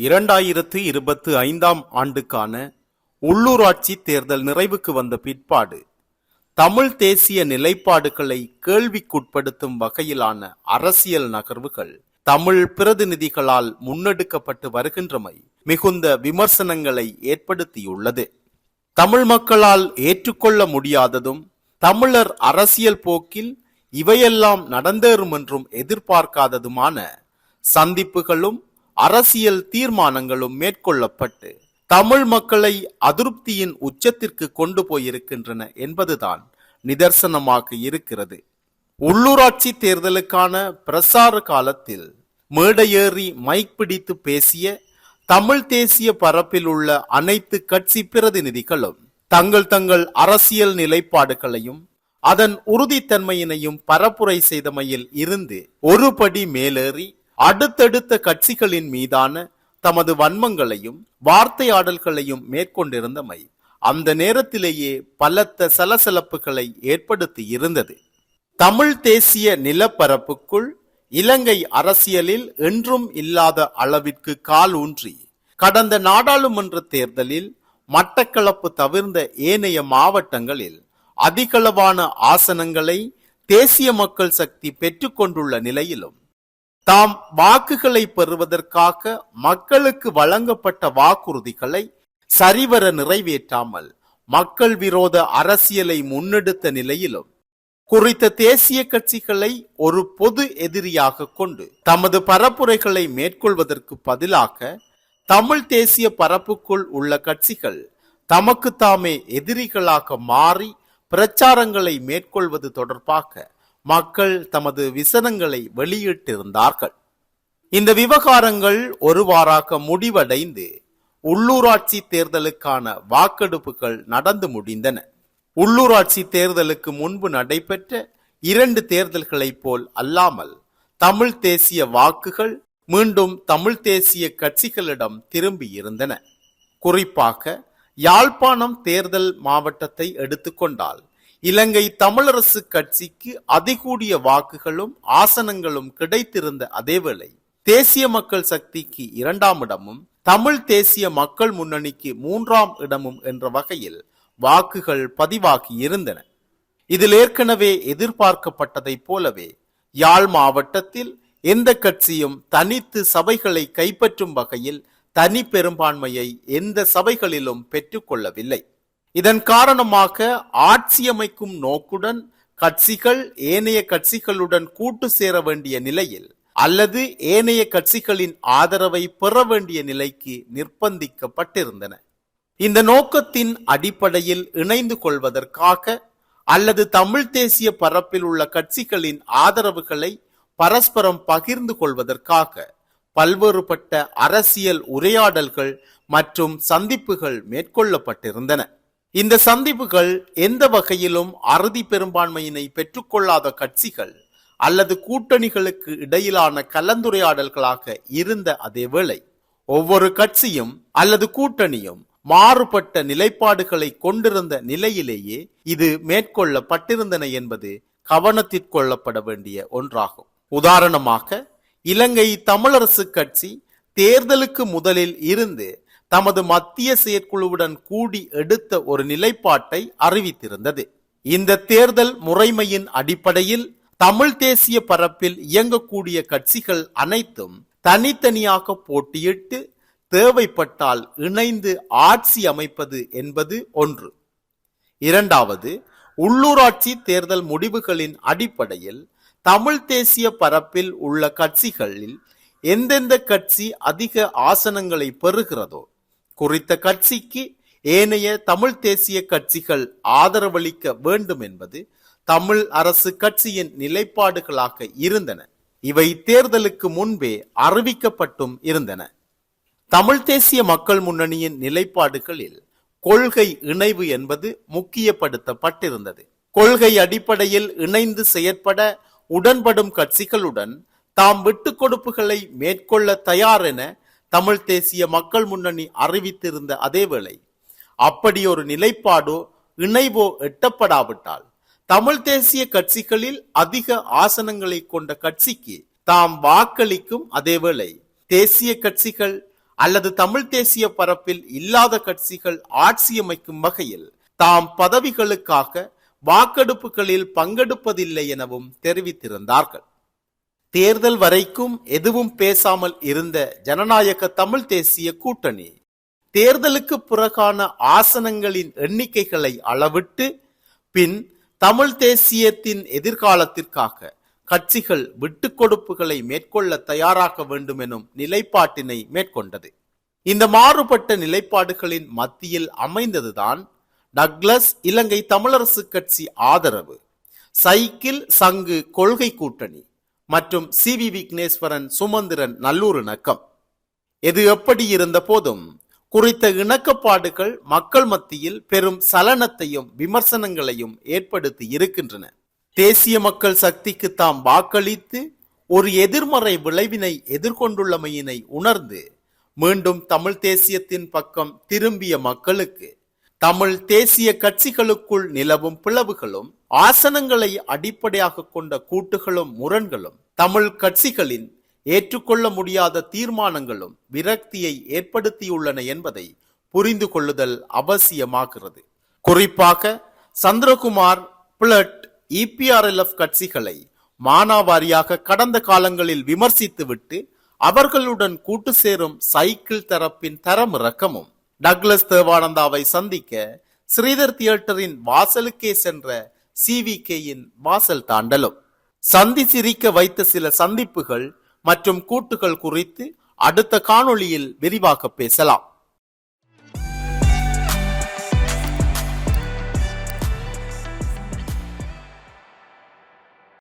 இரண்டாயிரத்து இருபத்து ஐந்தாம் ஆண்டுக்கான உள்ளூராட்சி தேர்தல் நிறைவுக்கு வந்த பிற்பாடு தமிழ் தேசிய நிலைப்பாடுகளை கேள்விக்குட்படுத்தும் வகையிலான அரசியல் நகர்வுகள் தமிழ் பிரதிநிதிகளால் முன்னெடுக்கப்பட்டு வருகின்றமை மிகுந்த விமர்சனங்களை ஏற்படுத்தியுள்ளது. தமிழ் மக்களால் ஏற்றுக்கொள்ள முடியாததும் தமிழர் அரசியல் போக்கில் இவையெல்லாம் நடந்தேறும் என்றும் எதிர்பார்க்காததுமான சந்திப்புகளும் அரசியல் தீர்மானங்களும் மேற்கொள்ளப்பட்டு தமிழ் மக்களை அதிருப்தியின் உச்சத்திற்கு கொண்டு போயிருக்கின்றன என்பதுதான் நிதர்சனமாக இருக்கிறது. உள்ளூராட்சி தேர்தலுக்கான பிரசார காலத்தில் மேடையேறி மைக் பிடித்து பேசிய தமிழ் தேசிய பரப்பில் உள்ள அனைத்து கட்சி பிரதிநிதிகளும் தங்கள் தங்கள் அரசியல் நிலைப்பாடுகளையும் அதன் உறுதித்தன்மையினையும் பரப்புரை செய்தமையில் இருந்து ஒருபடி மேலேறி அடுத்தடுத்த கட்சிகளின் மீதான தமது வன்மங்களையும் வார்த்தையாடல்களையும் மேற்கொண்டிருந்தமை அந்த நேரத்திலேயே பலத்த சலசலப்புகளை ஏற்படுத்தி இருந்தது. தமிழ் தேசிய நிலப்பரப்புக்குள் இலங்கை அரசியலில் என்றும் இல்லாத அளவிற்கு கால் ஊன்றி கடந்த நாடாளுமன்ற தேர்தலில் மட்டக்களப்பு தவிர்ந்த ஏனைய மாவட்டங்களில் அதிகளவான ஆசனங்களை தேசிய மக்கள் சக்தி பெற்றுக்கொண்டுள்ள நிலையிலும் தாம் வாக்குகளை பெறுவதற்காக மக்களுக்கு வழங்கப்பட்ட வாக்குறுதிகளை சரிவர நிறைவேற்றாமல் மக்கள் விரோத அரசியலை முன்னெடுத்த நிலையிலும் குறித்த தேசிய கட்சிகளை ஒரு பொது எதிரியாக கொண்டு தமது பரப்புரைகளை மேற்கொள்வதற்கு பதிலாக தமிழ் தேசிய பரப்புக்குள் உள்ள கட்சிகள் தமக்கு தாமே எதிரிகளாக மாறி பிரச்சாரங்களை மேற்கொள்வது தொடர்பாக மக்கள் தமது விசனங்களை வெளியிட்டிருந்தார்கள். இந்த விவகாரங்கள் ஒருவாறாக முடிவடைந்து உள்ளூராட்சி தேர்தலுக்கான வாக்கெடுப்புகள் நடந்து முடிந்தன. உள்ளூராட்சி தேர்தலுக்கு முன்பு நடைபெற்ற இரண்டு தேர்தல்களைப் போல் அல்லாமல் தமிழ் தேசிய வாக்குகள் மீண்டும் தமிழ் தேசிய கட்சிகளிடம் திரும்பி இருந்தன. குறிப்பாக யாழ்ப்பாணம் தேர்தல் மாவட்டத்தை எடுத்துக்கொண்டால் இலங்கை தமிழரசு கட்சிக்கு அதிகூடிய வாக்குகளும் ஆசனங்களும் கிடைத்திருந்த அதேவேளை தேசிய மக்கள் சக்திக்கு இரண்டாம் இடமும் தமிழ் தேசிய மக்கள் முன்னணிக்கு மூன்றாம் இடமும் என்ற வகையில் வாக்குகள் பதிவாகி இருந்தன. இதில் ஏற்கனவே எதிர்பார்க்கப்பட்டதைப் போலவே யாழ் மாவட்டத்தில் எந்த கட்சியும் தனித்து சபைகளை கைப்பற்றும் வகையில் தனி பெரும்பான்மையை எந்த சபைகளிலும் பெற்றுக்கொள்ளவில்லை இதன் காரணமாக ஆட்சியமைக்கும் நோக்குடன் கட்சிகள் ஏனைய கட்சிகளுடன் கூட்டு சேர வேண்டிய நிலையில் அல்லது ஏனைய கட்சிகளின் ஆதரவை பெற வேண்டிய நிலைக்கு நிர்பந்திக்கப்பட்டிருந்தன. இந்த நோக்கத்தின் அடிப்படையில் இணைந்து கொள்வதற்காக அல்லது தமிழ் தேசிய பரப்பில் உள்ள கட்சிகளின் ஆதரவுகளை பரஸ்பரம் பகிர்ந்து கொள்வதற்காக பல்வேறுபட்ட அரசியல் உரையாடல்கள் மற்றும் சந்திப்புகள் மேற்கொள்ளப்பட்டிருந்தன. இந்த சந்திப்புகள் எந்த வகையிலும் அறுதி பெரும்பான்மையினை பெற்றுக்கொள்ளாத கட்சிகள் அல்லது கூட்டணிகளுக்கு இடையிலான கலந்துரையாடல்களாக இருந்த அதேவேளை ஒவ்வொரு கட்சியும் அல்லது கூட்டணியும் மாறுபட்ட நிலைப்பாடுகளை கொண்டிருந்த நிலையிலேயே இது மேற்கொள்ளப்பட்டிருந்தன என்பது கவனத்திற்கொள்ளப்பட வேண்டிய ஒன்றாகும். உதாரணமாக இலங்கை தமிழரசு கட்சி தேர்தலுக்கு முதலில் இருந்து தமது மத்திய செயற்குழுவுடன் கூடி எடுத்த ஒரு நிலைப்பாட்டை அறிவித்திருந்தது. இந்த தேர்தல் முறைமையின் அடிப்படையில் தமிழ் தேசிய பரப்பில் இயங்கக்கூடிய கட்சிகள் அனைத்தும் தனித்தனியாக போட்டியிட்டு தேவைப்பட்டால் இணைந்து ஆட்சி அமைப்பது என்பது ஒன்று. இரண்டாவது உள்ளூராட்சி தேர்தல் முடிவுகளின் அடிப்படையில் தமிழ் தேசிய பரப்பில் உள்ள கட்சிகளில் எந்தெந்த கட்சி அதிக ஆசனங்களை பெறுகிறதோ குறித்த கட்சிக்கு ஏனைய தமிழ் தேசிய கட்சிகள் ஆதரவளிக்க வேண்டும் என்பது தமிழ் அரசு கட்சியின் நிலைப்பாடுகளாக இருந்தன. இவை தேர்தலுக்கு முன்பே அறிவிக்கப்பட்டும் இருந்தன. தமிழ் தேசிய மக்கள் முன்னணியின் நிலைப்பாடுகளில் கொள்கை இணைவு என்பது முக்கியப்படுத்தப்பட்டிருந்தது. கொள்கை அடிப்படையில் இணைந்து செயற்பட உடன்படும் கட்சிகளுடன் தாம் விட்டு கொடுப்புகளை மேற்கொள்ள தயார் என தமிழ் தேசிய மக்கள் முன்னணி அறிவித்திருந்த அதேவேளை அப்படி ஒரு நிலைப்பாடோ இணைவோ எட்டப்படாவிட்டால் தமிழ் தேசிய கட்சிகளில் அதிக ஆசனங்களை கொண்ட கட்சிக்கு தாம் வாக்களிக்கும் அதேவேளை தேசிய கட்சிகள் அல்லது தமிழ் தேசிய பரப்பில் இல்லாத கட்சிகள் ஆட்சியமைக்கும் வகையில் தாம் பதவிகளுக்காக வாக்கெடுப்புகளில் பங்கெடுப்பதில்லை எனவும் தெரிவித்திருந்தார்கள். தேர்தல் வரைக்கும் எதுவும் பேசாமல் இருந்த ஜனநாயக தமிழ் தேசிய கூட்டணி தேர்தலுக்கு பிறகான ஆசனங்களின் எண்ணிக்கைகளை அளவிட்டு பின் தமிழ் தேசியத்தின் எதிர்காலத்திற்காக கட்சிகள் விட்டுக் கொடுப்புகளை மேற்கொள்ள தயாராக வேண்டும் எனும் நிலைப்பாட்டினை மேற்கொண்டது. இந்த மாறுபட்ட நிலைப்பாடுகளின் மத்தியில் அமைந்ததுதான் டக்ளஸ் இலங்கை தமிழரசு கட்சி ஆதரவு. சைக்கிள் சங்கு கொள்கை கூட்டணி மற்றும் சி வி விக்னேஸ்வரன் சுமந்திரன் நல்லூரிணக்கம் எது எப்படி இருந்த போதும் குறித்த இணக்கப்பாடுகள் மக்கள் மத்தியில் பெரும் சலனத்தையும் விமர்சனங்களையும் ஏற்படுத்தி இருக்கின்றன. தேசிய மக்கள் சக்திக்கு தாம் வாக்களித்து ஒரு எதிர்மறை விளைவினை எதிர்கொண்டுள்ளமையினை உணர்ந்து மீண்டும் தமிழ் தேசியத்தின் பக்கம் திரும்பிய மக்களுக்கு தமிழ் தேசிய கட்சிகளுக்குள் நிலவும் பிளவுகளும் ஆசனங்களை அடிப்படையாக கொண்ட கூட்டுகளும் முரண்களும் தமிழ் கட்சிகளின் ஏற்றுக்கொள்ள முடியாத தீர்மானங்களும் விரக்தியை ஏற்படுத்தியுள்ளன என்பதை புரிந்து கொள்ளுதல் அவசியமாகிறது. குறிப்பாக சந்திரகுமார் பிளட் இபிஆர்எல்எஃப் கட்சிகளை மானாவாரியாக கடந்த காலங்களில் விமர்சித்துவிட்டு அவர்களுடன் கூட்டு சேரும் சைக்கிள் தரப்பின் தரமிறக்கமும் டக்ளஸ் தேவானந்தாவை சந்திக்க ஸ்ரீதர் தியேட்டரின் வாசலுக்கே சென்ற சிவிகேயின் வாசல் தாண்டலும். சந்தி சிரிக்க வைத்த சில சந்திப்புகள் மற்றும் கூட்டுகள் குறித்து அடுத்த காணொளியில் விரிவாக பேசலாம்.